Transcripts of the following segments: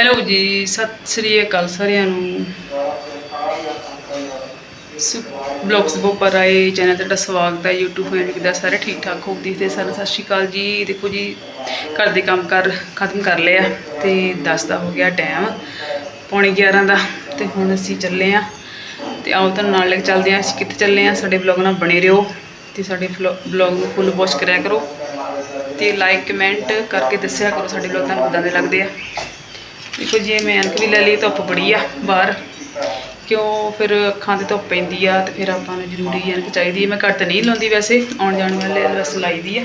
Hello ਜੀ, ਸਤਿ ਸ੍ਰੀ ਅਕਾਲ ਸਾਰਿਆਂ ਨੂੰ। ਬਲੌਗਸ ਬੋਪਰ ਆਏ ਚੈਨਲ ਤੇ ਤੁਹਾਡਾ ਸਵਾਗਤ ਹੈ, YouTube ਫੈਮਿਲੀ ਦਾ ਸਾਰੇ ਠੀਕ ਠਾਕ ਹੋ ਦੇਖਦੇ ਸਾਰੇ, ਸਤਿ ਸ਼੍ਰੀ ਅਕਾਲ ਜੀ। ਦੇਖੋ ਜੀ, ਘਰ ਦੇ ਕੰਮ ਕਰ ਖਤਮ ਕਰ ਲਿਆ ਤੇ 10 ਦਾ ਹੋ ਗਿਆ ਟਾਈਮ, ਪੌਣੇ 11 ਦਾ ਤੇ ਹੁਣ ਅਸੀਂ ਚੱਲੇ ਆ ਤੇ ਆਓ ਤੁਹਾਨੂੰ ਨਾਲ ਲੈ ਕੇ ਚੱਲਦੇ ਆ ਅਸੀਂ ਕਿੱਥੇ ਚੱਲੇ ਆ ਸਾਡੇ ਬਲੌਗ ਨਾਲ ਬਣੇ ਰਹੋ ਤੇ ਸਾਡੇ ਬਲੌਗ ਨੂੰ ਫੁੱਲ ਵਾਚ ਕਰਿਆ ਕਰੋ ਤੇ ਲਾਈਕ, ਕਮੈਂਟ ਕਰਕੇ ਦੱਸਿਆ ਕਰੋ, ਸਾਡੇ ਬਲੌਗ ਤੁਹਾਨੂੰ ਕਿੱਦਾਂ ਦੇ ਲੱਗਦੇ ਆ। ਦੇਖੋ ਜੇ ਮੈਂ ਐਨਕ ਵੀ ਲੈ ਲਈ ਧੁੱਪ ਬੜੀ ਆ ਬਾਹਰ, ਕਿਉਂ ਫਿਰ ਅੱਖਾਂ ਤੇ ਧੁੱਪ ਪੈਂਦੀ ਆ ਤੇ ਫਿਰ ਆਪਾਂ ਨੂੰ ਜ਼ਰੂਰੀ ਐਨਕ ਚਾਹੀਦੀ ਹੈ ਮੈਂ ਘੱਟ ਨਹੀਂ ਲਾਉਂਦੀ ਵੈਸੇ, ਆਉਣ ਜਾਣ ਵਾਲੇ ਬਸ ਲਾਈਦੀ ਆ।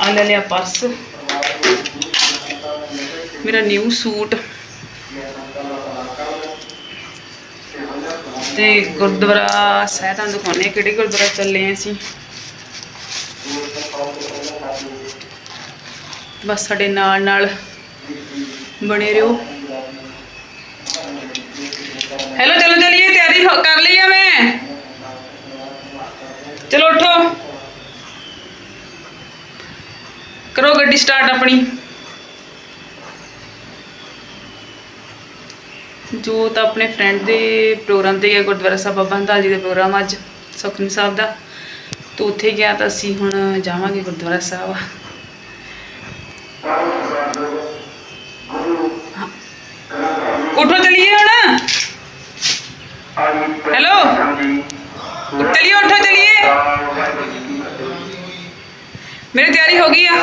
ਆ ਲੈ ਲਿਆ ਪਰਸ। ਮੇਰਾ ਨਿਊ ਸੂਟ। ਤੇ ਗੁਰਦੁਆਰਾ ਸਾਹਿਬ ਤੁਹਾਨੂੰ ਦਿਖਾਉਂਦੇ ਹਾਂ ਕਿਹੜੇ ਗੁਰਦੁਆਰਾ ਚੱਲੇ ਆ ਅਸੀਂ। ਬਸ ਸਾਡੇ ਨਾਲ ਨਾਲ ਬਣੇ ਰਹੋ। ਹੈਲੋ, ਚਲੋ ਚਲਿਏ, ਤਿਆਰੀ ਕਰ ਲਈ ਆ ਮੈਂ। ਚਲੋ ਉਠੋ। ਕਰੋ ਗੱਡੀ ਸਟਾਰਟ ਆਪਣੀ। ਜੋ ਤਾਂ ਆਪਣੇ ਫਰੈਂਡ ਦੇ ਪ੍ਰੋਗਰਾਮ ਤੇ ਗਿਆ, ਗੁਰਦੁਆਰਾ ਸਾਹਿਬ ਬਾਬਾ ਹੰਦਾਲ ਜੀ ਦੇ ਪ੍ਰੋਗਰਾਮ ਅੱਜ ਸੁਖਨੀ ਸਾਹਿਬ ਦਾ। ਤੋਂ ਉੱਥੇ ਗਿਆ ਤਾਂ ਅਸੀਂ ਹੁਣ ਜਾਵਾਂਗੇ ਗੁਰਦੁਆਰਾ ਸਾਹਿਬ। ਉਠੋ ਚਲਿਏ ਹੁਣ। ਹੈਲੋ ਚਲਿਏ, ਉਠੋ ਚਲਿਏ। ਮੇਰੀ ਤਿਆਰੀ ਹੋ ਗਈ ਆ।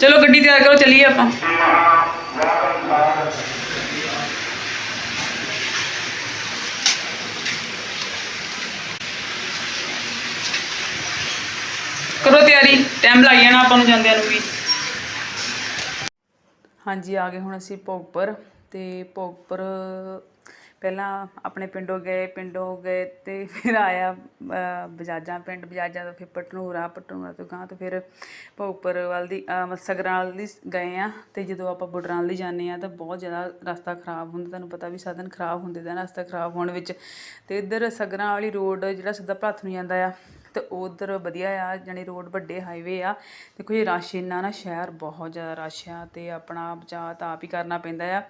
ਚਲੋ ਗੱਡੀ ਤਿਆਰ ਕਰੋ, ਚਲਿਏ ਆਪਾਂ। ਕਰੋ ਤਿਆਰੀ ਟਾਈਮ ਲੱਗ ਜਾਣਾ ਆਪਾਂ ਨੂੰ ਜਾਂਦਿਆਂ ਨੂੰ ਵੀ। ਹਾਂਜੀ ਆ ਗਏ ਹੁਣ ਅਸੀਂ ਭੋਗਪੁਰ ਤੇ ਭੋਗਪੁਰ ਪਹਿਲਾਂ ਆਪਣੇ ਪਿੰਡੋਂ ਗਏ ਪਿੰਡੋਂ ਗਏ ਤੇ ਫਿਰ ਆਇਆ ਬਜਾਜਾਂ ਪਿੰਡ ਬਜਾਜਾਂ ਤੋਂ ਫਿਰ ਪਟਨੂਰਾ ਪਟਨੂਰਾ ਤੋਂ ਗਾਂ ਤੋਂ ਫਿਰ ਭੋਗਪੁਰ ਵੱਲ ਦੀ ਅਹ, ਸਗਰਾਂ ਵੱਲ ਦੀ ਗਏ ਆ ਤੇ ਜਦੋਂ ਆਪਾਂ ਬੁੱਡਰਾਂ ਦੀ ਜਾਂਦੇ ਆ ਤਾਂ ਬਹੁਤ ਜ਼ਿਆਦਾ ਰਸਤਾ ਖਰਾਬ ਹੁੰਦਾ ਤੁਹਾਨੂੰ ਪਤਾ ਵੀ ਸਾਧਨ ਖਰਾਬ ਹੁੰਦੇ ਦਾ ਰਸਤਾ ਖਰਾਬ ਹੋਣ ਵਿੱਚ ਤੇ ਇੱਧਰ ਸਗਰਾਂ ਵਾਲੀ ਰੋਡ ਜਿਹੜਾ ਸਿੱਧਾ ਭਲੱਥ ਨੂੰ ਜਾਂਦਾ ਆ ਤੇ ਉਧਰ ਵਧੀਆ ਆ, ਜਾਣੀ ਰੋਡ ਵੱਡੇ ਹਾਈਵੇ ਆ। ਦੇਖੋ ਜੀ, ਰਸ਼ ਇੰਨਾ ਨਾ, ਸ਼ਹਿਰ ਬਹੁਤ ਜ਼ਿਆਦਾ ਰਸ਼ ਆ ਤੇ ਆਪਣਾ ਬਚਾਅ ਤਾਂ ਆਪ ਹੀ ਕਰਨਾ ਪੈਂਦਾ ਆ।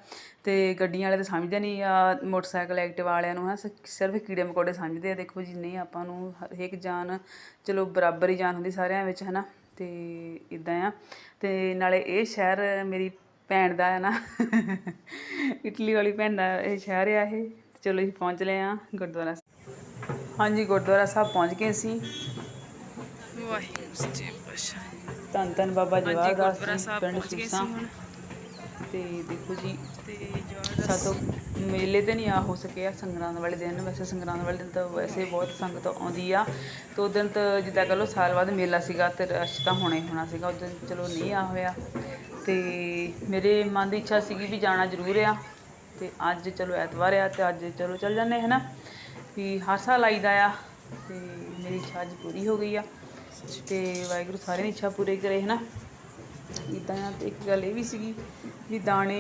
ਤੇ ਗੱਡੀਆਂ ਵਾਲੇ ਤਾਂ ਸਮਝਦੇ ਨਹੀਂ ਆ, ਮੋਟਰਸਾਈਕਲ ਐਕਟਿਵ ਵਾਲਿਆਂ ਨੂੰ ਹੈ ਸਿਰਫ ਕੀੜੇ ਮਕੌੜੇ ਸਮਝਦੇ ਆ। ਦੇਖੋ ਜੀ ਨਹੀਂ ਆਪਾਂ ਨੂੰ ਹਰੇਕ ਜਾਨ, ਚਲੋ ਬਰਾਬਰ ਹੀ ਜਾਨ ਹੁੰਦੀ ਸਾਰਿਆਂ ਵਿੱਚ, ਹਨਾ, ਤੇ ਇਦਾਂ ਆ। ਤੇ ਨਾਲੇ ਇਹ ਸ਼ਹਿਰ ਮੇਰੀ ਭੈਣ ਦਾ ਹੈ ਨਾ, ਇਟਲੀ ਵਾਲੀ ਭੈਣ ਦਾ ਇਹ ਸ਼ਹਿਰ ਆ ਇਹ। ਚਲੋ ਅਸੀਂ ਪਹੁੰਚ ਲਏ ਆ ਗੁਰਦੁਆਰਾ ਹਾਂਜੀ ਗੁਰਦੁਆਰਾ ਸਾਹਿਬ ਪਹੁੰਚ ਗਏ ਸੀ ਵਾਹਿਗੁਰੂ ਸੱਚੇ ਪਾਤਸ਼ਾਹ ਧੰਨ ਧੰਨ ਬਾਬਾ ਜਵਾਹਰ ਦਾਸ ਜੀ ਪਿੰਡ ਸੀਸਾਂ ਤੇ ਦੇਖੋ ਜੀ ਤੇ ਸਾਤੋਂ ਮੇਲੇ ਤੇ ਨਹੀਂ ਆ ਹੋ ਸਕਿਆ ਸੰਗਰਾਂਦ ਵਾਲੇ ਦਿਨ। ਵੈਸੇ ਸੰਗਰਾਂਦ ਵਾਲੇ ਦਿਨ ਤਾਂ ਵੈਸੇ ਬਹੁਤ ਸੰਗਤ ਆਉਂਦੀ ਆ। ਤੇ ਉਸ ਦਿਨ ਤਾਂ ਜਿੱਦਾਂ ਕਹ ਲਓ ਸਾਲ ਬਾਅਦ ਮੇਲਾ ਸੀਗਾ ਤੇ ਰਸ਼ ਤਾਂ ਹੋਣਾ ਹੀ ਹੋਣਾ ਸੀਗਾ। ਉਸ ਦਿਨ ਚਲੋ ਨਹੀਂ ਆ ਹੋਇਆ। ਤੇ ਮੇਰੇ ਮਨ ਦੀ ਇੱਛਾ ਸੀਗੀ ਵੀ ਜਾਣਾ ਜ਼ਰੂਰ ਆ। ਤੇ ਅੱਜ ਚਲੋ ਐਤਵਾਰ ਆ ਤੇ ਅੱਜ ਚਲੋ ਚੱਲ ਜਾਂਦੇ ਹੈ ਨਾ ਵੀ ਹਰ ਸਾਲ ਆਈਦਾ ਆ ਤੇ ਮੇਰੀ ਇੱਛਾ ਅੱਜ ਪੂਰੀ ਹੋ ਗਈ ਆ। ਤੇ ਵਾਹਿਗੁਰੂ ਸਾਰਿਆਂ ਦੀ ਇੱਛਾ ਪੂਰੀ ਕਰੇ ਹੈ ਨਾ ਇਦਾਂ ਆ ਤੇ ਇੱਕ ਗੱਲ ਇਹ ਵੀ ਸੀਗੀ ਵੀ ਦਾਣੇ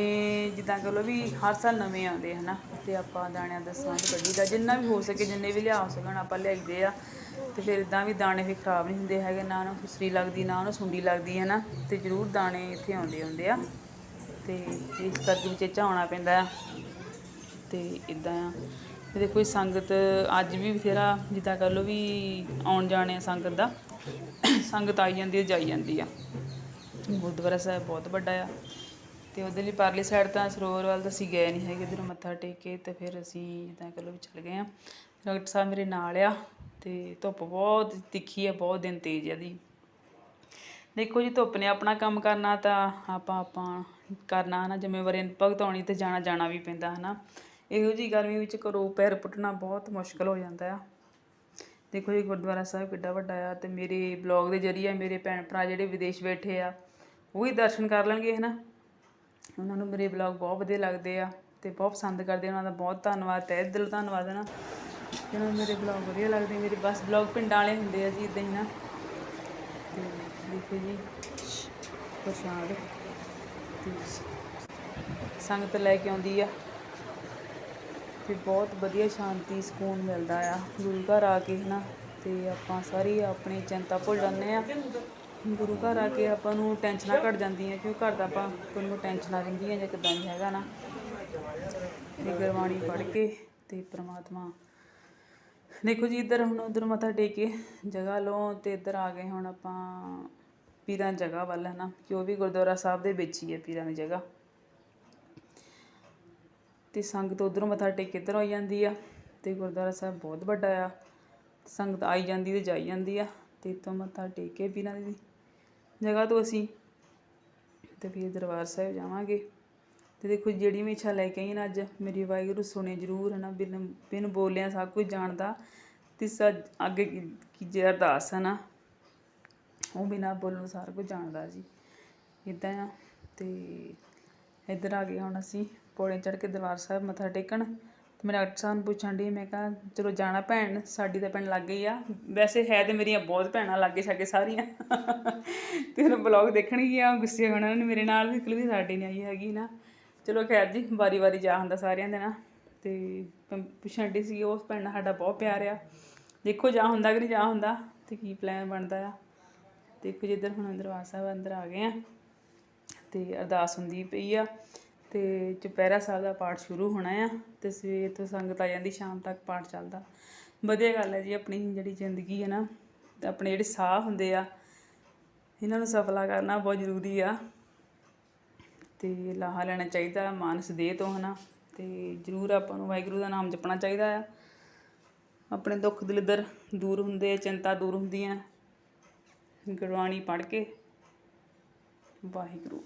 ਜਿੱਦਾਂ ਕਹ ਲਓ ਵੀ ਹਰ ਸਾਲ ਨਵੇਂ ਆਉਂਦੇ, ਹਨਾ? ਤੇ ਆਪਾਂ ਦਾਣਿਆਂ ਦਾ ਸੰਬੰਧ ਕੱਢੀਦਾ ਜਿੰਨਾ ਵੀ ਹੋ ਸਕੇ, ਜਿੰਨੇ ਵੀ ਲਿਆ ਸਕਣ, ਆਪਾਂ ਲਿਆਈਦੇ ਆ। ਤੇ ਫਿਰ ਇਦਾਂ ਵੀ ਦਾਣੇ ਵੀ ਖਰਾਬ ਨਹੀਂ ਹੁੰਦੇ ਹੈਗੇ, ਨਾ ਉਹਨੂੰ ਸੁਸਰੀ ਲੱਗਦੀ, ਨਾ ਉਹਨੂੰ ਸੁੰਡੀ ਲੱਗਦੀ ਹੈ ਨਾ ਤੇ ਜ਼ਰੂਰ ਦਾਣੇ ਇੱਥੇ ਆਉਂਦੇ ਹੁੰਦੇ ਆ। ਤੇ ਇਸ ਕਰਕੇ ਵਿੱਚ ਝਾਉਣਾ ਪੈਂਦਾ ਆ। ਤੇ ਇਦਾਂ ਆ। ਤੇ ਦੇਖੋ ਇਹ ਸੰਗਤ ਅੱਜ ਵੀ ਬਥੇਰਾ ਜਿੱਦਾਂ ਕਰ ਲਓ ਵੀ ਆਉਣ ਜਾਣੇ ਆ ਸੰਗਤ ਦਾ, ਸੰਗਤ ਆਈ ਜਾਂਦੀ ਹੈ, ਜਾਈ ਜਾਂਦੀ ਆ। ਗੁਰਦੁਆਰਾ ਸਾਹਿਬ ਬਹੁਤ ਵੱਡਾ ਆ। ਤੇ ਉਹਦੇ ਲਈ ਪਰਲੀ ਸਾਈਡ ਤਾਂ ਸਰੋਵਰ ਵੱਲ ਤਾਂ ਅਸੀਂ ਗਏ ਨਹੀਂ ਹੈਗੇ, ਇੱਧਰੋਂ ਮੱਥਾ ਟੇਕ ਕੇ ਤੇ ਫਿਰ ਅਸੀਂ ਜਿੱਦਾਂ ਕਹ ਲਓ ਵੀ ਚੱਲ ਗਏ ਆ। ਡਾਕਟਰ ਸਾਹਿਬ ਮੇਰੇ ਨਾਲ ਆ ਤੇ ਧੁੱਪ ਬਹੁਤ ਤਿੱਖੀ ਆ, ਬਹੁਤ ਦਿਨ ਤੇਜ਼ ਆ ਦੀ ਦੇਖੋ ਜੀ ਧੁੱਪ ਨੇ ਆਪਣਾ ਕੰਮ ਕਰਨਾ ਤਾਂ ਆਪਾਂ ਆਪਾਂ ਕਰਨਾ ਹਨਾ ਜ਼ਿੰਮੇਵਾਰੀ ਭਗਤਾਉਣੀ ਤੇ ਜਾਣਾ ਜਾਣਾ ਵੀ ਪੈਂਦਾ ਹਨਾ। ਇਹੋ ਜੀ ਗਰਮੀ ਵਿੱਚ ਘਰੋਂ ਪੈਰ ਪੁੱਟਣਾ ਬਹੁਤ ਮੁਸ਼ਕਲ ਹੋ ਜਾਂਦਾ ਆ। ਦੇਖੋ ਜੀ, ਗੁਰਦੁਆਰਾ ਸਾਹਿਬ ਕਿੱਡਾ ਵੱਡਾ ਆ ਤੇ ਮੇਰੇ ਬਲੌਗ ਦੇ ਜਰੀਏ ਮੇਰੇ ਭੈਣ ਭਰਾ ਜਿਹੜੇ ਵਿਦੇਸ਼ ਬੈਠੇ ਆ, ਉਹ ਵੀ ਦਰਸ਼ਨ ਕਰ ਲੈਣਗੇ, ਹਨਾ? ਉਹਨਾਂ ਨੂੰ ਮੇਰੇ ਬਲੌਗ ਬਹੁਤ ਵਧੀਆ ਲੱਗਦੇ ਆ ਤੇ ਬਹੁਤ ਪਸੰਦ ਕਰਦੇ ਉਹਨਾਂ ਦਾ ਬਹੁਤ ਧੰਨਵਾਦ, ਤਹਿ ਦਿਲ ਧੰਨਵਾਦ ਹੈ ਨਾ ਜਿਹਨਾਂ ਨੂੰ ਮੇਰੇ ਬਲੌਗ ਵਧੀਆ ਲੱਗਦੇ ਮੇਰੇ ਬਸ ਬਲੌਗ ਪਿੰਡਾਂ ਵਾਲੇ ਹੁੰਦੇ ਆ ਜੀ ਇਦਾਂ ਹੀ ਨਾ ਤੇ ਦੇਖੋ ਜੀ, ਪ੍ਰਸ਼ਾਦ ਸੰਗਤ ਲੈ ਕੇ ਆਉਂਦੀ ਆ। ਤੇ ਬਹੁਤ ਵਧੀਆ ਸ਼ਾਂਤੀ ਸਕੂਨ ਮਿਲਦਾ ਆ। ਗੁਰੂ ਘਰ ਆ ਕੇ ਹੈ ਨਾ ਅਤੇ ਆਪਾਂ ਸਾਰੀ ਆਪਣੀ ਚਿੰਤਾ ਭੁੱਲ ਜਾਂਦੇ ਆ। ਗੁਰੂ ਘਰ ਆ ਕੇ ਆਪਾਂ ਨੂੰ ਟੈਨਸ਼ਨਾਂ ਘਟ ਜਾਂਦੀਆਂ, ਕਿਉਂ ਘਰ ਦਾ ਆਪਾਂ ਕੋਈ ਨੂੰ ਟੈਨਸ਼ਨਾਂ ਰਹਿੰਦੀਆਂ ਜਾਂ ਕਿਦਾਂ ਨਹੀਂ ਹੈਗਾ ਨਾ। ਇਹ ਗੁਰਬਾਣੀ ਪੜ੍ਹ ਕੇ ਤੇ ਪ੍ਰਮਾਤਮਾ ਦੇਖੋ ਜੀ, ਇੱਧਰ ਹੁਣ ਉਧਰ ਮੱਥਾ ਟੇਕੇ ਜਗ੍ਹਾ ਲਓ ਤੇ ਇੱਧਰ ਆ ਗਏ ਹੁਣ ਆਪਾਂ ਪੀਰਾਂ ਦੀ ਜਗ੍ਹਾ ਵੱਲ ਹੈ ਨਾ ਕਿ ਉਹ ਵੀ ਗੁਰਦੁਆਰਾ ਸਾਹਿਬ ਦੇ ਵਿੱਚ ਹੀ ਹੈ ਪੀਰਾਂ ਦੀ ਜਗ੍ਹਾ। ਤੇ ਸੰਗਤ ਉਧਰੋਂ ਮੱਥਾ ਟੇਕ ਕੇ ਇੱਧਰ ਆਈ ਜਾਂਦੀ ਆ ਤੇ ਗੁਰਦੁਆਰਾ ਸਾਹਿਬ ਬਹੁਤ ਵੱਡਾ ਆ। ਸੰਗਤ ਆਈ ਜਾਂਦੀ ਤੇ ਜਾਈ ਜਾਂਦੀ ਆ ਤੇ ਇੱਥੋਂ ਮੱਥਾ ਟੇਕ ਕੇ ਪੀਰਾਂ ਦੀ ਜਗ੍ਹਾ ਤੋਂ ਅਸੀਂ ਤੇ ਫਿਰ ਦਰਬਾਰ ਸਾਹਿਬ ਜਾਵਾਂਗੇ। ਤੇ ਦੇਖੋ ਜਿਹੜੀ ਮੈਂ ਇੱਛਾ ਲੈ ਕੇ ਆਈ ਨਾ ਅੱਜ, ਮੇਰੀ ਵਾਹਿਗੁਰੂ ਸੁਣੇ ਜ਼ਰੂਰ ਹੈ ਨਾ ਬਿਨ ਬਿਨ ਬੋਲਿਆ ਸਭ ਕੁਝ ਜਾਣਦਾ ਤੇ ਸ, ਅੱਗੇ ਕੀ ਕੀ ਜੇ ਅਰਦਾਸ ਹੈ ਨਾ ਉਹ ਬਿਨਾਂ ਬੋਲਣ ਸਾਰਾ ਕੁਝ ਜਾਣਦਾ ਜੀ। ਇਦਾਂ ਆ ਤੇ ਇੱਧਰ ਆ ਗਏ ਹੁਣ ਅਸੀਂ। ਪੌੜੇ ਚੜ੍ਹ ਕੇ ਦਰਬਾਰ ਸਾਹਿਬ ਮੱਥਾ ਟੇਕਣ ਤੇ ਮੈਂ ਡਾਕਟਰ ਸਾਹਿਬ ਨੂੰ ਪੁੱਛਣ ਦੀ ਮੈਂ ਕਿਹਾ, ਚਲੋ ਜਾਣਾ ਭੈਣ, ਸਾਡੀ ਤਾਂ ਪਿੰਡ ਲੱਗ ਗਈ ਆ। ਵੈਸੇ ਹੈ ਤੇ ਮੇਰੀਆਂ ਬਹੁਤ ਭੈਣਾਂ ਲਾਗੇ ਛਾਗੇ ਸਾਰੀਆਂ। ਤੇ ਹੁਣ ਬਲੌਗ ਦੇਖਣਗੀਆਂ ਗੁੱਸੇ ਹੋਣਾ ਨੇ ਮੇਰੇ ਨਾਲ ਵੀ, ਇਕੱਲੀ ਸਾਡੀ ਨਹੀਂ ਆਈ ਹੈਗੀ ਨਾ। ਚਲੋ ਖੈਰ ਜੀ, ਵਾਰੀ ਵਾਰੀ ਜਾ ਹੁੰਦਾ ਸਾਰਿਆਂ ਦੇ ਨਾ ਤੇ ਪੁੱਛਣ ਦੀ ਸੀ ਉਸ ਭੈਣ ਨਾਲ ਸਾਡਾ ਬਹੁਤ ਪਿਆਰ ਆ। ਦੇਖੋ ਜਾ ਹੁੰਦਾ ਕਿ ਨਹੀਂ ਜਾ ਹੁੰਦਾ ਤੇ ਕੀ ਪਲਾਨ ਬਣਦਾ ਆ। ਦੇਖੋ ਜਿੱਧਰ ਹੁਣ ਦਰਬਾਰ ਸਾਹਿਬ ਅੰਦਰ ਆ ਗਏ ਆ ਤੇ ਅਰਦਾਸ ਹੁੰਦੀ ਪਈ ਆ। ਤੇ ਚੁਪਹਿਰਾ ਸਾਹਿਬ ਦਾ ਪਾਠ ਸ਼ੁਰੂ ਹੋਣਾ ਆ ਤੇ ਸਵੇਰ ਤੋਂ ਸੰਗਤ ਆ ਜਾਂਦੀ, ਸ਼ਾਮ ਤੱਕ ਪਾਠ ਚੱਲਦਾ। ਵਧੀਆ ਗੱਲ ਹੈ ਜੀ, ਆਪਣੀ ਜਿਹੜੀ ਜ਼ਿੰਦਗੀ ਹੈ ਨਾ, ਤੇ ਆਪਣੇ ਜਿਹੜੇ ਸਾਹ ਹੁੰਦੇ ਆ, ਇਹਨਾਂ ਨੂੰ ਸਫਲਾ ਕਰਨਾ ਬਹੁਤ ਜ਼ਰੂਰੀ ਆ। ਤੇ ਲਾਹਾ ਲੈਣਾ ਚਾਹੀਦਾ, ਮਾਨਸ ਦੇਹ ਤੋਂ ਹਨਾ, ਤੇ ਜ਼ਰੂਰ ਆਪਾਂ ਨੂੰ ਵਾਹਿਗੁਰੂ ਦਾ ਨਾਮ ਜਪਣਾ ਚਾਹੀਦਾ ਆ। ਆਪਣੇ ਦੁੱਖ ਦਲਿੱਦਰ ਦੂਰ ਹੁੰਦੇ ਚਿੰਤਾ ਦੂਰ ਹੁੰਦੀਆਂ ਗੁਰਬਾਣੀ ਪੜ੍ਹ ਕੇ ਵਾਹਿਗੁਰੂ।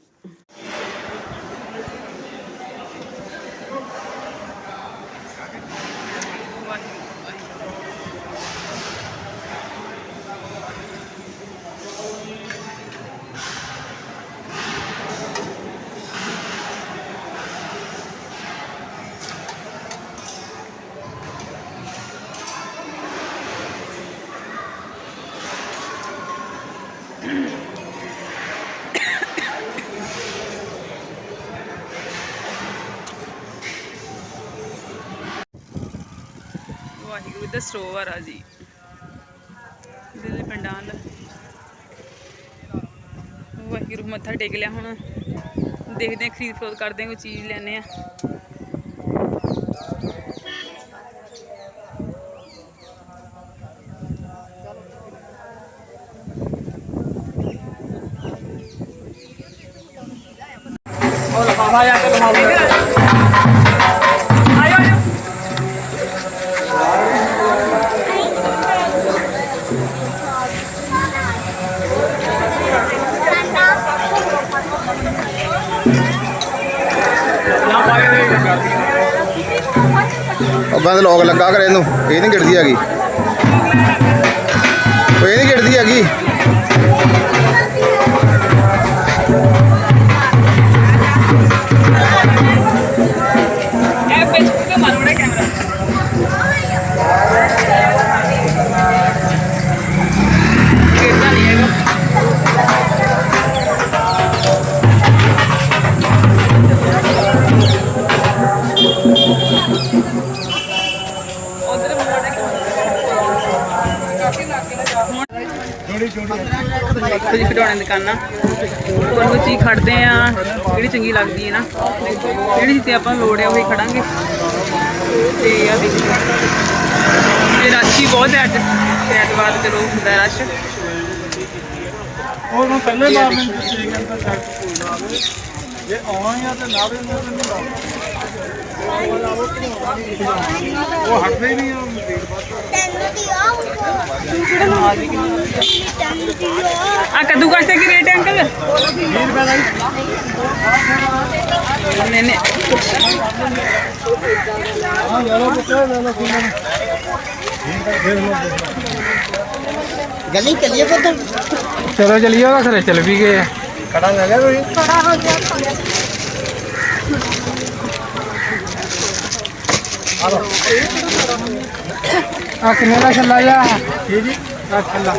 ਵਾਹਿਗੁਰੂ ਦਾ ਸਰੋਵਰ ਆ ਜੀ। ਦਿੱਲੀ ਪਿੰਡਾਂ ਵਾਹਿਗੁਰੂ ਮੱਥਾ ਟੇਕ ਲਿਆ ਹੁਣ। ਦੇਖਦੇ ਹਾਂ ਖਰੀਦ ਫਰੋਦ ਕਰਦੇ ਹਾਂ, ਕੋਈ ਚੀਜ਼ ਲੈਣੇ ਆ ਅੱਗਾ ਤੇ ਲੋਕ ਲੱਗਾ ਕਰ ਇਹਨੂੰ, ਇਹ ਨਹੀਂ ਗਿਰਦੀ ਹੈਗੀ। ਉਹ ਇਹ ਨਹੀਂ ਗਿਰਦੀ ਹੈਗੀ। ਦੁਕਾਨਾਂ। ਕੋਈ ਕੋਈ ਚੀਜ਼ ਖੜਦੇ ਆ, ਜਿਹੜੀ ਚੰਗੀ ਲੱਗਦੀ ਹੈ ਨਾ। ਜਿਹੜੀ ਜਿੱਤੇ ਆਪਾਂ ਨੂੰ ਲੋੜ ਆ ਉਹੀ ਖੜਾਂਗੇ ਤੇ ਆ ਦੇਖੋ। ਇਹ ਰਾਸ਼ੀ ਬਹੁਤ ਹੈ ਅੱਜ। ਐਤਵਾਰ ਚਲੋ ਹੁੰਦਾ ਰਸ਼। ਉਹ ਨੂੰ ਪਹਿਲੇ ਮਾਰ ਲੈਂਦੇ ਸੀ ਕਹਿੰਦਾ ਸ਼ਰਟ ਭੁੱਲਦਾ ਆਵੇ ਜੇ ਆਉਣਾ ਹੀ ਆ ਤੇ ਨਾ ਵੀ ਉਹਨਾਂ ਹੀ ਨਹੀਂ ਆ ਭੀੜ ਆ ਕੱਦੂ ਕਾਸ਼ ਕੀ ਰੇਟ ਹੈ ਅੰਕਲ 20 ਰੁਪਏ ਦਾ ਹੀ ਨਹੀਂ ਨਹੀਂ ਹਾਂ ਲੈ ਲਓ ਪੁੱਤਰ ਲੈ ਲਓ ਫੁੱਲਾਂ ਨੂੰ ਗਲੀ ਚੱਲੀਏ ਪੁੱਤ ਚਲੋ ਚਲੀਏ ਉਹ ਘਰੇ ਚੱਲ ਵੀ ਗਏ ਕੜਾ ਲੈ ਲਿਆ ਕੋਈ ਖੜਾ ਹੋ ਗਿਆ ਆ ਕਿੰਨੇ ਦਾ ਛੱਲਾ ਜਾ ਜੀ ਜੀ ਆ ਛੱਲਾ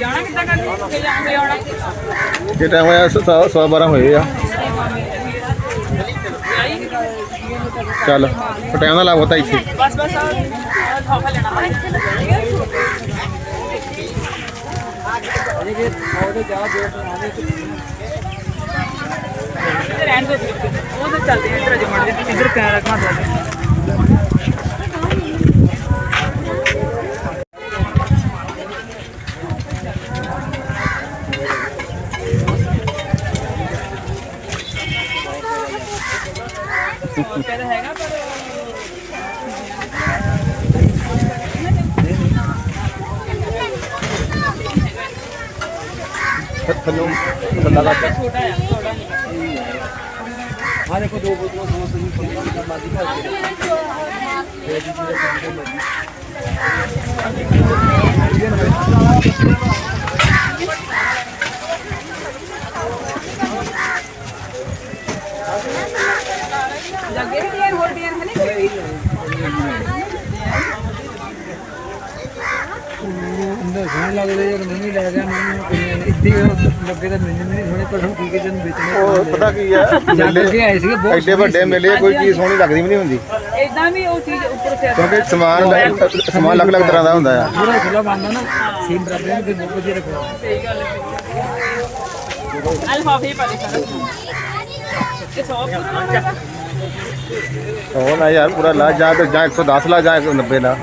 ਜਾਣਾ ਕਿੱਦਾਂ ਕਰਨੀ? ਕਿ ਜਾਣਗੇ ਆਉਣਾ? ਕਿ ਟਾਈਮ ਹੋਇਆ ਸ- ਸਵਾ ਸਵਾ ਬਾਰਾਂ ਹੋਏ ਆ। ਚੱਲ ਟਾਈਮ ਨਾਲ ਲਾਗੋ ਤਾਂ ਇੱਥੇ। ਬਸ ਬਸ ਆ ਲੈਣਾ। ਅਜੇ ਕਿ ਉਹਦੇ ਜਾ ਦੋ ਆਨੇ ਤੇ ਰਹਿਣ ਦੋ। ਉਹ ਤਾਂ ਚੱਲਦੇ ਆ ਇੱਧਰ ਜਮਣ ਦੇ ਇੱਧਰ ਕੈਮਰਾ ਘੁਮਾ ਦੋ ਹੈਗਾ ਪਰ ਥੱਲੋਂ ਥੱਲਾ ਕਰ ਛੋਟਾ ਆ ਥੋੜਾ ਆ ਦੇਖੋ ਦੋ ਬੋਤਲਾਂ ਸਮੋਸੇ ਦੀ ਕਿੰਨੀ ਮਾਦੀ ਭਰ ਕੇ ਲੱਗੇ ਡੀਆਂ ਹੋਰ ਡੀਆਂ ਹਨੇ ਅੰਦਰ ਸੋਹਣੇ ਲੱਗਦੇ ਜਦ ਮੈਂ ਵੀ ਲੈ ਗਿਆ ਮੈਨੂੰ ਕੁੜੀਆਂ ਨੇ ਇੱਥੇ ਲੱਗੇ ਤਾਂ ਮੈਨੂੰ ਨਹੀਂ ਸੋਹਣੇ ਪਰ ਹੁਣ ਠੀਕ ਹੈ ਜਦ ਵੇਚਣੇ ਉਹ ਪਤਾ ਕੀ ਆ? ਜਦ ਅੱਗੇ ਆਏ ਸੀਗੇ ਬਹੁਤ ਐਡੇ ਵੱਡੇ ਮੇਲੇ ਕੋਈ ਚੀਜ਼ ਸੋਹਣੀ ਲੱਗਦੀ ਵੀ ਨਹੀਂ ਹੁੰਦੀ। ਇਦਾਂ ਵੀ ਉਹ ਚੀਜ਼ ਉੱਪਰ ਤੇ ਕਿਉਂਕਿ ਸਮਾਨ ਸਮਾਨ ਅਲੱਗ ਅਲੱਗ ਤਰ੍ਹਾਂ ਦਾ ਹੁੰਦਾ ਆ। ਪੂਰਾ ਖੁੱਲਾ ਬੰਦਾ ਨਾ ਸੀਮ ਬਰਾਬਰ ਦੇ ਬਹੁਤ ਵਧੀਆ ਰੱਖਿਆ ਅਲਫਾਫੇ ਪਾ ਦੇ ਸਾਰਾ ਇਹ ਸੌ ਪੂਰਾ ਉਹ ਨਾ ਯਾਰ, ਪੂਰਾ ਲਾ, ਜਾ ਤੇ ਜਾਂ 110 ਲਾ, ਜਾਂ 190 ਲਾ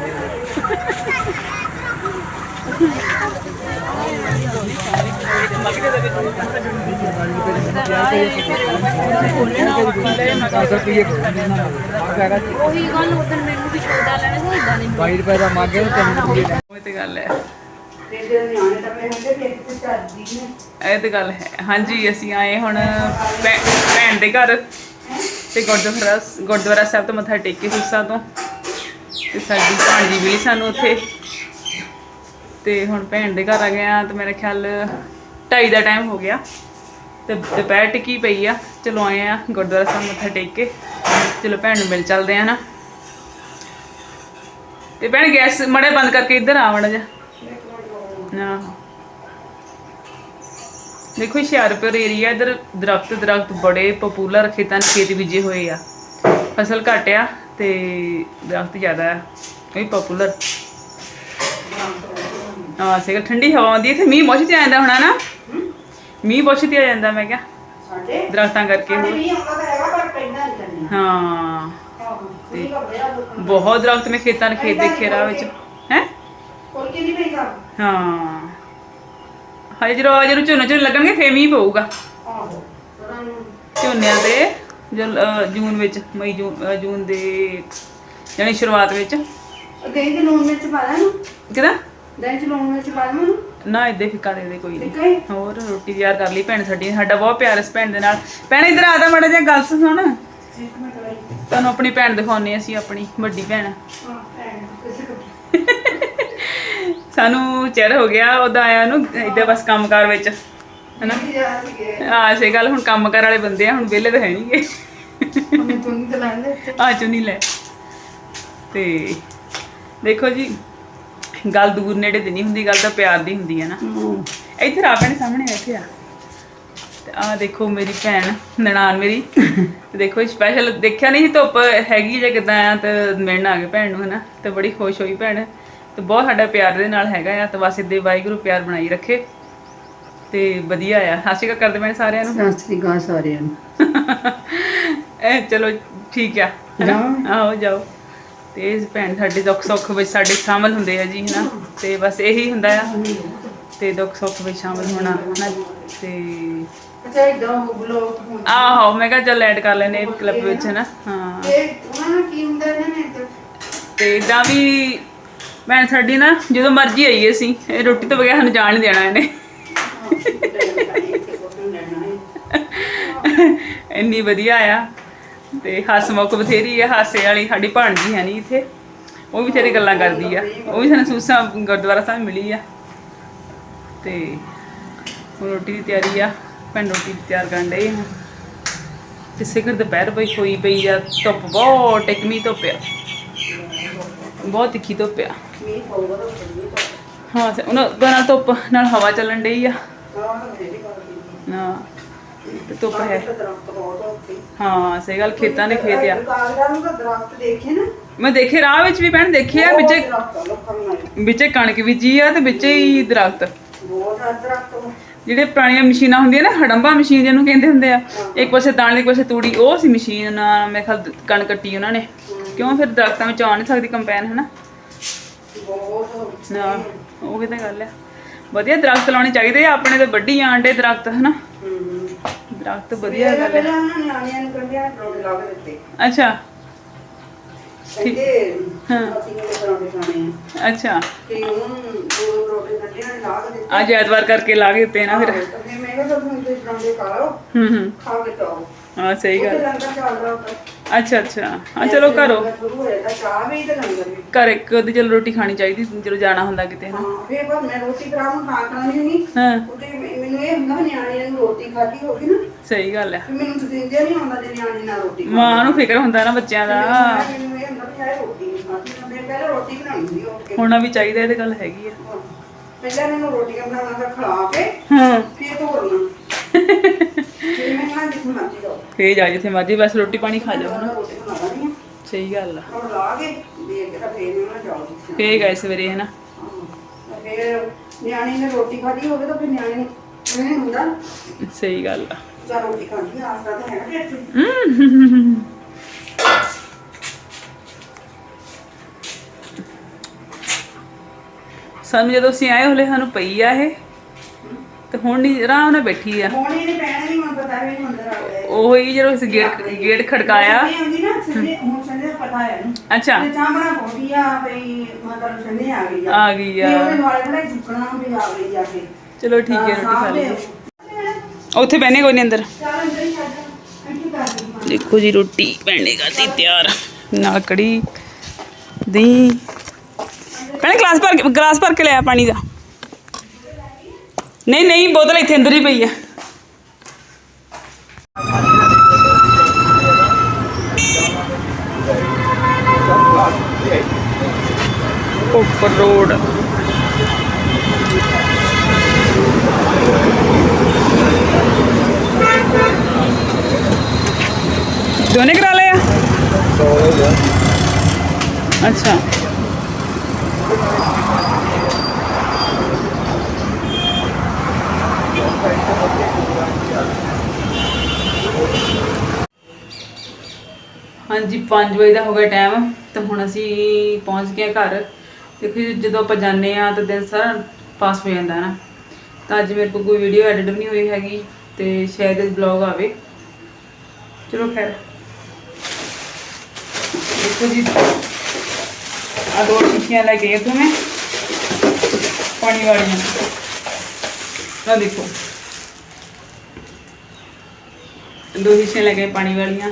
ਦਸ ਰੁਪਏ ਆ ਕਹਗਾ ਉਹੀ ਗੱਲ ਉਦੋਂ ਮੈਨੂੰ ਵੀ ਛੋਟਾ ਲੈਣਾ ਸੀ ਇਦਾਂ ਨਹੀਂ 22 ਰੁਪਏ ਦਾ ਮੰਗੇ ਤਾਂ 3 ਰੁਪਏ ਉਹ ਤੇ ਗੱਲ ਹੈ ਇਹ ਤੇ ਗੱਲ ਹੈ। ਹਾਂਜੀ, ਅਸੀਂ ਆਏ ਹੁਣ ਭੈਣ ਦੇ ਘਰ ਤੇ ਗੁਰਦੁਆਰਾ ਗੁਰਦੁਆਰਾ ਸਾਹਿਬ ਤੋਂ ਮੱਥਾ ਟੇਕ ਕੇ ਸੁੱਸਾ ਤੋਂ। ਤੇ ਸਾਡੀ ਭਾਣਜੀ ਮਿਲੀ ਸਾਨੂੰ ਉੱਥੇ। ਤੇ ਹੁਣ ਭੈਣ ਦੇ ਘਰ ਆ ਗਏ ਆ ਤੇ ਮੇਰਾ ਖਿਆਲ 2:30 ਦਾ ਟਾਈਮ ਹੋ ਗਿਆ। ਤੇ ਦੁਪਹਿਰ ਟਿੱਕੀ ਪਈ ਆ। ਚਲੋ ਆਏ ਆ ਗੁਰਦੁਆਰਾ ਸਾਹਿਬ ਮੱਥਾ ਟੇਕ ਕੇ। ਚਲੋ ਭੈਣ ਨੂੰ ਮਿਲ ਚੱਲਦੇ ਆ ਨਾ। ਤੇ ਭੈਣ ਗੈਸ ਮੜੇ ਬੰਦ ਕਰਕੇ ਇੱਧਰ ਆ ਮੜਾ ਜਾ ਨਾ ਦੇਖੋ ਹੁਸ਼ਿਆਰਪੁਰ ਏਰੀਆ ਇਧਰ ਦਰਖਤ ਦਰਖਤ ਬੜੇ ਪਪੂਲਰ ਖੇਤਾਂ 'ਚ ਖੇਤ ਬੀਜੇ ਹੋਏ ਆ। ਫਸਲ ਘੱਟ ਆ ਤੇ ਦਰਖਤ ਜ਼ਿਆਦਾ ਆ। ਕੋਈ ਪਪੂਲਰ ਆ ਸੇਗਾ ਠੰਡੀ ਹਵਾ ਆਉਂਦੀ ਤੇ ਮੀਂਹ ਮੁੱਛ ਤੇ ਆ ਜਾਂਦਾ ਹੋਣਾ ਨਾ। ਮੀਂਹ ਮੁੱਛ ਤੇ ਆ ਜਾਂਦਾ ਮੈਂ ਕਿਹਾ। ਸਾਡੇ? ਦਰਖਤਾਂ ਕਰਕੇ। ਸਾਡੇ ਵੀ ਆਉਂਦਾ ਤਾਂ ਹੈਗਾ ਪਰ ਪੈਂਦਾ ਨਹੀਂ ਕਰਨਾ ਹਾਂ। ਬਹੁਤ ਦਰਖਤ ਮੈਂ ਖੇਤਾਂ ਦੇ ਖੇਤ ਦੇਖੇ ਰਾਹ ਵਿੱਚ। ਹੈ? ਕੋਲ ਕਿ ਨਹੀਂ ਪੈਂਦਾ। ਹਾਂ। ਹਜੇ ਜਦੋਂ ਝੋਨਾ ਝੋਨੇ ਲੱਗਣਗੇ ਫੇਰ ਮੀਂਹ ਪਊਗਾ। ਆਹੋ। ਝੋਨਿਆਂ ਤੇ ਅਹ, ਜੂਨ ਵਿੱਚ ਮਈ ਜੂਨ ਦੇ ਯਾਨੀ ਸ਼ੁਰੂਆਤ ਵਿੱਚ। ਦਹੀਂ ਦੇ ਲੂਣ ਵਿੱਚ ਪਾ ਲੈਣ ਕਿਹਦਾ? ਦਹੀਂ ਚ ਲੂਣ ਵਿੱਚ ਪਾ ਲੈਣ ਨਾ ਇੱਦੇ ਫਿੱਕਾ ਦੇ ਦੇ ਕੋਈ ਨਹੀਂ। ਹੋਰ ਰੋਟੀ ਤਿਆਰ ਕਰ ਲਈ ਭੈਣ ਸਾਡੀ ਨੇ। ਸਾਡਾ ਬਹੁਤ ਪਿਆਰ ਇਸ ਭੈਣ ਦੇ ਨਾਲ। ਭੈਣ ਇੱਧਰ ਆ ਤਾਂ ਮੜਾ ਜਿਹਾ ਗੱਲ ਸੁਣ। ਇੱਕ ਮਿੰਟ ਲਈ। ਤੁਹਾਨੂੰ ਆਪਣੀ ਭੈਣ ਦਿਖਾਉਣੇ ਅਸੀਂ ਆਪਣੀ ਵੱਡੀ ਭੈਣ। ਹਾਂ ਭੈਣ ਕਿਸੇ ਕੋ ਸਾਨੂੰ ਚਿਰ ਹੋ ਗਿਆ ਉਹਦਾ ਆਇਆ ਨੂੰ ਇੱਦਾਂ ਬਸ ਕੰਮਕਾਰ ਵਿੱਚ ਹਨਾ? ਯਾਰ ਸੀਗੇ ਆ ਸੇ ਗੱਲ ਹੁਣ ਕੰਮਕਾਰ ਵਾਲੇ ਬੰਦੇ ਆ ਹੁਣ ਵਿਹਲੇ ਤਾਂ ਹੈ ਨਹੀਂਗੇ ਉਹਨੇ ਤੁੰਨੀ ਤੇ ਲੈਣ ਦੇ ਆ ਚੁੰਨੀ ਲੈ। ਤੇ ਦੇਖੋ ਜੀ ਗੱਲ ਦੂਰ ਨੇੜੇ ਦੀ ਨਹੀਂ ਹੁੰਦੀ ਗੱਲ ਤਾਂ ਪਿਆਰ ਦੀ ਹੁੰਦੀ ਹੈ ਨਾ। ਇੱਧਰ ਆ ਭੈਣ ਸਾਹਮਣੇ ਇੱਥੇ ਆ। ਤੇ ਆ ਦੇਖੋ ਮੇਰੀ ਭੈਣ ਨਨਾਣ ਮੇਰੀ। ਤੇ ਦੇਖੋ ਸਪੈਸ਼ਲ ਦੇਖਿਆ ਨਹੀਂ ਧੁੱਪ ਹੈਗੀ ਜੇ ਕਿਦਾਂ ਆ ਤੇ ਮਿਲਣ ਆ ਗਏ ਭੈਣ ਨੂੰ ਹਨਾ। ਤੇ ਬੜੀ ਖੁਸ਼ ਹੋਈ ਭੈਣ। ਤੇ ਬਹੁਤ ਸਾਡਾ ਪਿਆਰ ਦੇ ਨਾਲ ਹੈਗਾ ਆ। ਤੇ ਬਸ ਇਦਾਂ ਵਾਹਿਗੁਰੂ ਪਿਆਰ ਬਣਾਈ ਰੱਖੇ। ਤੇ ਵਧੀਆ ਆ। ਹਾਸਿਕਾ ਕਰਦੇ ਮੈਂ ਸਾਰਿਆਂ ਨੂੰ। ਸਤਿ ਸ੍ਰੀ ਅਕਾਲ ਸਾਰਿਆਂ ਨੂੰ। ਇਹ ਚਲੋ ਠੀਕ ਆ। ਹਨਾ? ਆਓ ਜਾਓ। ਤੇ ਭੈਣ ਸਾਡੇ ਦੁੱਖ ਸੁੱਖ ਵਿੱਚ ਸਾਡੇ ਸ਼ਾਮਲ ਹੁੰਦੇ ਆ ਜੀ ਹਨਾ? ਤੇ ਬਸ ਇਹੀ ਹੁੰਦਾ ਆ ਤੇ ਦੁੱਖ ਸੁੱਖ ਵਿੱਚ ਸ਼ਾਮਲ ਹੋਣਾ ਹਨਾ? ਤੇ ਆਹੋ ਮੈਂ ਕਿਹਾ ਚੱਲ ਐਡ ਕਰ ਲੈਨੇ ਕਲਿੱਪ ਵਿੱਚ ਹਨਾ? ਹਾਂ। ਤੇ ਇਦਾਂ ਵੀ ਭੈਣ ਸਾਡੀ ਨਾ ਜਦੋਂ ਮਰਜ਼ੀ ਆਈਏ ਅਸੀਂ ਇਹ ਰੋਟੀ ਤੋਂ ਬਗੈਰ ਸਾਨੂੰ ਜਾਣ ਨਹੀਂ ਦੇਣਾ ਇਹਨੇ। ਇੰਨੀ ਵਧੀਆ ਆ। ਤੇ ਹੱਸ ਮੁੱਕ ਬਥੇਰੀ ਆ, ਹਾਸੇ ਵਾਲੀ ਸਾਡੀ ਭਾਣਜੀ ਹੈ ਨਹੀਂ ਇੱਥੇ। ਉਹ ਵੀ ਤੇਰੀ ਗੱਲਾਂ ਕਰਦੀ ਆ। ਉਹ ਵੀ ਸਾਨੂੰ ਸੂਸਾ ਗੁਰਦੁਆਰਾ ਸਾਹਿਬ ਮਿਲੀ ਆ। ਤੇ ਹੁਣ ਰੋਟੀ ਦੀ ਤਿਆਰੀ ਆ, ਭੈਣ ਰੋਟੀ ਤਿਆਰ ਕਰਨ ਡਏ ਆ। ਤੇ ਸਿਖਰ ਦੁਪਹਿਰ ਪਈ ਹੋਈ ਪਈ ਆ, ਧੁੱਪ ਬਹੁਤ ਟਿਕਮੀ ਧੁੱਪ ਆ ਬਹੁਤ ਤਿੱਖੀ ਧੁੱਪ ਆ। ਹਾਂ, ਤੇ ਉਹਨਾਂ ਉਹਦੇ ਧੁੱਪ ਨਾਲ ਹਵਾ ਚੱਲਣ ਡਈ ਆ। ਨਾ ਤੇ ਧੁੱਪ ਹੈ। ਹਾਂ ਸਹੀ ਗੱਲ ਖੇਤਾਂ ਦੇ ਖੇਤ ਆ। ਕਾਗਜ਼ਾਂ ਨੂੰ ਤਾਂ ਦਰਖਤ ਦੇਖੇ ਨਾ। ਮੈਂ ਦੇਖੇ ਰਾਹ ਵਿੱਚ ਵੀ ਭੈਣ ਦੇਖੇ ਆ ਵਿੱਚੇ ਨੂੰ ਵਿੱਚੇ ਕਣਕ ਬੀਜੀ ਆ ਤੇ ਵਿੱਚੇ ਹੀ ਦਰਖਤ। ਜਿਹੜੇ ਪੁਰਾਣੀਆਂ ਮਸ਼ੀਨਾਂ ਹੁੰਦੀਆਂ ਨਾ ਹੜੰਬਾ ਮਸ਼ੀਨ ਜਿਹਨੂੰ ਕਹਿੰਦੇ ਹੁੰਦੇ ਆ ਇੱਕ ਪਾਸੇ ਦਾਣੇ ਇੱਕ ਪਾਸੇ ਤੂੜੀ ਉਹ ਸੀ ਮਸ਼ੀਨ ਨਾਲ ਮੇਰੇ ਖਿਆਲ ਕਣਕ ਕੱਟੀ ਉਹਨਾਂ ਨੇ। ਕਿਉਂ ਫਿਰ ਦਰਖਤਾਂ ਵਿੱਚ ਆ ਨਹੀਂ ਸਕਦੀ ਕੰਪੈਨ ਹਨਾ? ਬਹੁਤ ਨਾ ਉਹ ਵੀ ਤਾਂ ਗੱਲ ਆ। ਵਧੀਆ ਦਰਖਤ ਲਾਉਣੇ ਚਾਹੀਦੇ ਆ ਆਪਣੇ ਤੇ ਵੱਡੀ ਆਂਡੇ ਦਰਖਤ ਹਨਾ? ਦਰਖਤ ਵਧੀਆ ਗੱਲ ਹੈ। ਪਹਿਲਾਂ ਉਹਨਾਂ ਨਿਆਣਿਆਂ ਨੂੰ ਕੰਡਿਆਂ ਪਰੌਂਠੇ ਲਾ ਕੇ ਦਿੱਤੇ। ਅੱਛਾ। ਕਹਿੰਦੇ ਹਾਂ। ਅਸੀਂ ਨੇ ਪਰੌਂਠੇ ਖਾਣੇ ਆ? ਅੱਛਾ। ਤੇ ਹੁਣ ਦੋ ਪਰੌਂਠੇ ਕੰਡਿਆਂ ਨੇ ਲਾ ਕੇ ਦਿੱਤੇ। ਅੱਜ ਐਤਵਾਰ ਕਰਕੇ ਲਾ ਕੇ ਦਿੱਤੇ ਨਾ ਫਿਰ। ਤਾਂ ਫਿਰ ਮੈਂ ਕਿਹਾ ਤੁਹਾਨੂੰ ਤੁਸੀਂ ਪਰੌਂਠੇ ਖਾ ਲਓ। ਹੂੰ ਹੂੰ। ਖਾ ਕੇ ਜਾਓ। ਹਾਂ ਸਹੀ ਗੱਲ। ਲੰਗਰ ਚੱਲਦਾ ਉੱਪਰ ਅੱਛਾ ਅੱਛਾ। ਹਾਂ ਚਲੋ ਘਰੋਂ ਸ਼ੁਰੂ ਹੋਇਆ ਤਾਂ ਚਾਹ ਵੀ ਤੇ ਲੰਗਰ ਵੀ। ਘਰ ਇੱਕ ਦੀ ਚਲੋ ਰੋਟੀ ਖਾਣੀ ਚਾਹੀਦੀ ਜਦੋਂ ਜਾਣਾ ਹੁੰਦਾ ਕਿਤੇ ਹਨਾ। ਹਾਂ ਫਿਰ ਬਾਅਦ ਮੈਂ ਰੋਟੀ ਕਰਾਂ ਨੂੰ ਖਾ ਖਾਣੀ ਨਹੀਂ ਹਾਂ। ਮੈਂ- ਮੈਨੂੰ ਇਹ ਹੁੰਦਾ ਵੀ ਨਿਆਣਿਆਂ ਨੂੰ ਰੋਟੀ ਖਾਧੀ ਹੋਗੀ ਨਾ ਸਹੀ ਗੱਲ ਹੈ ਮੈਨੂੰ ਤਾਂ ਦਿੰਦੇ ਨਹੀਂ ਆਉਂਦਾ ਜੇ ਨਿਆਣੇ ਨਾਲ ਰੋਟੀ ਖਾਣ। ਮਾਂ ਨੂੰ ਫਿਕਰ ਹੁੰਦਾ ਨਾ ਬੱਚਿਆਂ ਦਾ। ਮੈਨੂੰ ਇਹ ਹੁੰਦਾ ਵੀ ਯਾਰ ਰੋਟੀ ਨਹੀਂ ਖਾਧੀ ਮੈਂ ਪਹਿਲਾਂ ਰੋਟੀ ਬਣਾਉਣੀ ਸੀ ਉੱਠ ਕੇ। ਹੋਣਾ ਵੀ ਚਾਹੀਦਾ ਇਹ ਤੇ ਗੱਲ ਹੈਗੀ ਆ। ਪਹਿਲਾਂ ਮੈਨੂੰ ਰੋਟੀਆਂ ਬਣਾਉਣਾ ਤਾਂ ਖਿਲਾ ਕੇ ਹਾਂ। ਫਿਰ ਧੋਣਾ ਫਿਰ ਮੈਂ ਕਿਹਾ ਜਿੱਥੇ ਮਰਜ਼ੀ ਜਾਓ। ਫੇਰ ਜਾ ਜਿੱਥੇ ਮਰਜ਼ੀ ਬਸ ਰੋਟੀ ਪਾਣੀ ਖਾ ਜਾਓ। ਹਨਾ ਰੋਟੀ ਬਣਾ ਲੈਣੀ ਆ। ਸਹੀ ਗੱਲ ਆ। ਔਰ ਲਾ ਕੇ ਦੇ ਕੇ ਤਾਂ ਫੇਰ ਉਹਨਾਂ ਜਾਓ ਜਿੱਥੇ ਫੇਰ ਗਏ ਸਵੇਰੇ ਹਨਾ? ਹਾਂ। ਫਿਰ ਨਿਆਣੇ ਨੇ ਰੋਟੀ ਖਾਧੀ ਹੋਵੇ ਤਾਂ ਫਿਰ ਨਿਆਣੇ ਨੂੰ ਇਹ ਹੁੰਦਾ। ਸਹੀ ਗੱਲ ਆ। ਜਾਂ ਰੋਟੀ ਖਾਂਦੀ ਆਸਤਾ ਤਾਂ ਹੈਗਾ ਢਿੱਡ 'ਚ। ਸਾਨੂੰ ਜਦੋਂ ਅਸੀਂ ਆਏ ਹਲੇ ਸਾਨੂੰ ਪਈ ਆ ਇਹ। ਤੇ ਹੁਣ ਨਹੀਂ ਆਰਾਮ ਨਾਲ ਬੈਠੀ ਆ। ਹੁਣ ਇਹਨੇ ਪੈਣਾ ਨਹੀਂ ਮੈਨੂੰ ਪਤਾ ਵੀ ਅੰਦਰ ਆ ਗਿਆ ਉਹੀ ਜਦੋਂ ਅਸੀਂ ਗੇਟ ਗੇਟ ਖੜਕਾਇਆ। ਸੰਡੇ ਆਉਂਦੀ ਨਾ ਸੰਡੇ ਹੁਣ ਸੰਡੇ ਦਾ ਪਤਾ ਹੈ ਇਹਨੂੰ। ਅੱਛਾ। ਤੇ ਚਾਂਬਣਾ ਪਾਉਂਦੀ ਆ ਬਈ ਮਤਲਬ ਆ ਗਈ ਆ। ਆ ਗਈ ਆ। ਤੇ ਉਹਦੇ ਵਾਲੇ ਬਣਾ ਚੁੱਕਣਾ ਵੀ ਆ ਗਈ ਆ ਕੇ ਚਲੋ ਠੀਕ ਹੈ ਰੋਟੀ ਖਾ ਲਈ। ਉੱਥੇ ਬਹਿਨੇ ਕੋਈ ਨਹੀਂ ਅੰਦਰ। ਹੀ ਦੇਖੋ ਜੀ ਰੋਟੀ ਭੈਣੇ ਕਰਦੀ ਤਿਆਰ। ਨਾਲ ਕੜੀ ਦਹੀਂ। ਭੈਣੇ ਗਲਾਸ ਭਰ ਕੇ ਗਲਾਸ ਭਰ ਕੇ ਲਿਆ ਪਾਣੀ ਦਾ ਨਹੀਂ ਨਹੀਂ ਬੋਤਲ ਇੱਥੇ ਅੰਦਰ ਹੀ ਪਈ ਆ ਉੱਪਰ ਰੋਡ ਦੋਨੇ ਕਰਾ ਲਏ ਆ ਹਾਂਜੀ 5 ਵਜੇ ਦਾ ਹੋ ਗਿਆ ਟਾਈਮ ਤਾਂ ਹੁਣ ਅਸੀਂ ਪਹੁੰਚ ਗਏ ਘਰ। ਦੇਖੋ ਜੀ, ਜਦੋਂ ਆਪਾਂ ਜਾਂਦੇ ਆ ਤਾਂ ਦਿਨ ਸਾਰਾ ਪਾਸ ਹੋ ਜਾਂਦਾ ਹੈ ਨਾ। ਤਾਂ ਅੱਜ ਮੇਰੇ ਕੋਲ ਕੋਈ ਵੀਡੀਓ ਐਡਿਟ ਵੀ ਨਹੀਂ ਹੋਈ ਹੈਗੀ ਤੇ ਸ਼ਾਇਦ ਇਹ ਬਲੌਗ ਆਵੇ। ਚਲੋ ਖੈਰ। ਦੇਖੋ ਜੀ ਆ ਦੋ ਸ਼ੀਸ਼ੀਆਂ ਲੈ ਕੇ ਇੱਥੋਂ ਮੈਂ। ਪਾਣੀ ਵਾਲੀਆਂ। ਆ ਦੇਖੋ। ਦੋ ਸ਼ੀਸ਼ੀਆਂ ਲੈ ਕੇ ਪਾਣੀ ਵਾਲੀਆਂ।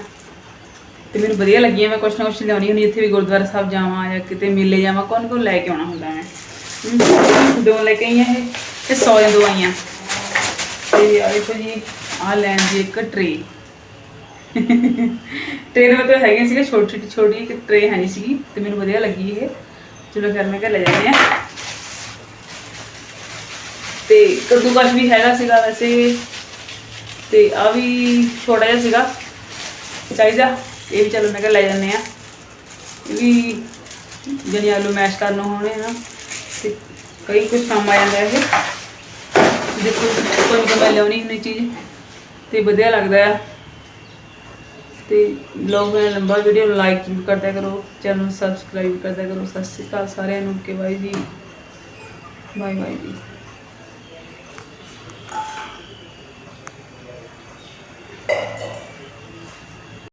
ਤੇ ਮੈਨੂੰ ਵਧੀਆ ਲੱਗੀਆਂ ਮੈਂ ਕੁਛ ਨਾ ਕੁਛ ਲਿਆਉਣੀ ਹੁੰਦੀ, ਇੱਥੇ ਵੀ ਗੁਰਦੁਆਰਾ ਸਾਹਿਬ ਜਾਵਾਂ ਜਾਂ ਕਿਤੇ ਮੇਲੇ ਜਾਵਾਂ, ਕੌਣ ਕੌਣ ਲੈ ਕੇ ਆਉਣਾ ਹੁੰਦਾ ਮੈਂ। ਦੋ ਲੈ ਕੇ ਆਈਆਂ ਇਹ ਤੇ 100 ਦੀਆਂ ਦੋ ਆਈਆਂ। ਤੇ ਆ ਦੇਖੋ ਜੀ ਆ ਲੈਣ ਦੀ ਇੱਕ ਟਰੇ ਟ੍ਰੇਨ ਮਤਲਬ ਹੈਗੇ ਸੀਗੇ ਛੋਟੀ ਛੋਟੀ ਛੋਟੀ ਇੱਕ ਟ੍ਰੇ ਹੈ ਨਹੀਂ ਸੀਗੀ, ਤੇ ਮੈਨੂੰ ਵਧੀਆ ਲੱਗੀ ਇਹ। ਚਲੋ ਫਿਰ ਮੈਂ ਘਰ ਲੈ ਜਾਂਦੇ ਆ ਤੇ ਕੱਦੂਕਸ਼ ਵੀ ਹੈਗਾ ਸੀਗਾ ਵੈਸੇ। ਤੇ ਆ ਵੀ ਛੋਟਾ ਜਿਹਾ ਸੀਗਾ। ਚਾਹੀਦਾ? ਇਹ ਵੀ ਚਲੋ ਮੈਂ ਕਿਹਾ ਲੈ ਜਾਂਦੇ ਆ ਵੀ ਜਣੀ ਆਲੂ ਮੈਸ਼ ਕਰਨੋਂ ਹੋਣੇ ਨਾ, ਤੇ ਕਈ ਕੁਝ ਕੰਮ ਆ ਜਾਂਦਾ ਇਹ। ਦੇਖੋ, ਕੋਈ ਕੋਈ ਲਿਆਉਣੀ ਹੁੰਦੀ ਚੀਜ਼, ਤੇ ਵਧੀਆ ਲੱਗਦਾ ਹੈ ਤੇ ਬਲੌਗ ਨੂੰ ਲੰਬਾ ਵੀਡੀਓ ਲਾਈਕ ਵੀ ਕਰਦਾ ਕਰੋ ਚੈਨਲ ਨੂੰ ਸਬਸਕ੍ਰਾਈਬ ਕਰਦਾ ਕਰੋ। ਸਤਿ ਸ਼੍ਰੀ ਅਕਾਲ ਸਾਰਿਆਂ ਨੂੰ ਕੇ ਬਾਈ ਜੀ। ਬਾਏ ਬਾਏ ਜੀ।